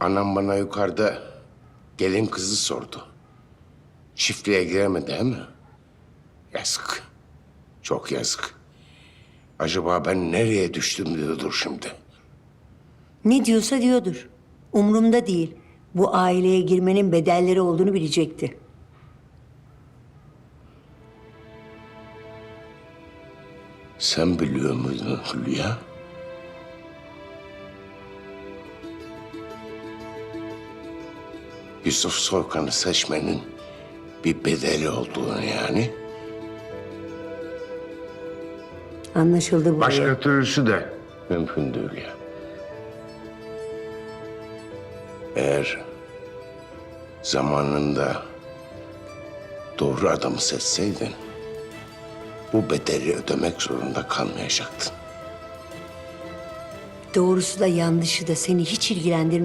Anam bana yukarıda gelin kızı sordu. Çiftliğe giremedi değil mi? Yazık. Çok yazık. Acaba ben nereye düştüm diyordur şimdi. Ne diyorsa diyordur. Umrumda değil. Bu aileye girmenin bedelleri olduğunu bilecekti. Sen biliyor muydun Hülya? Yusuf Soykan'ı seçmenin bir bedeli olduğunu yani. Anlaşıldı bu. Başka türlüsü de mümkün değil ya. Eğer zamanında doğru adamı seçseydin, bu bedeli ödemek zorunda kalmayacaktın. Doğrusu da yanlışı da seni hiç ilgilendirmiyor.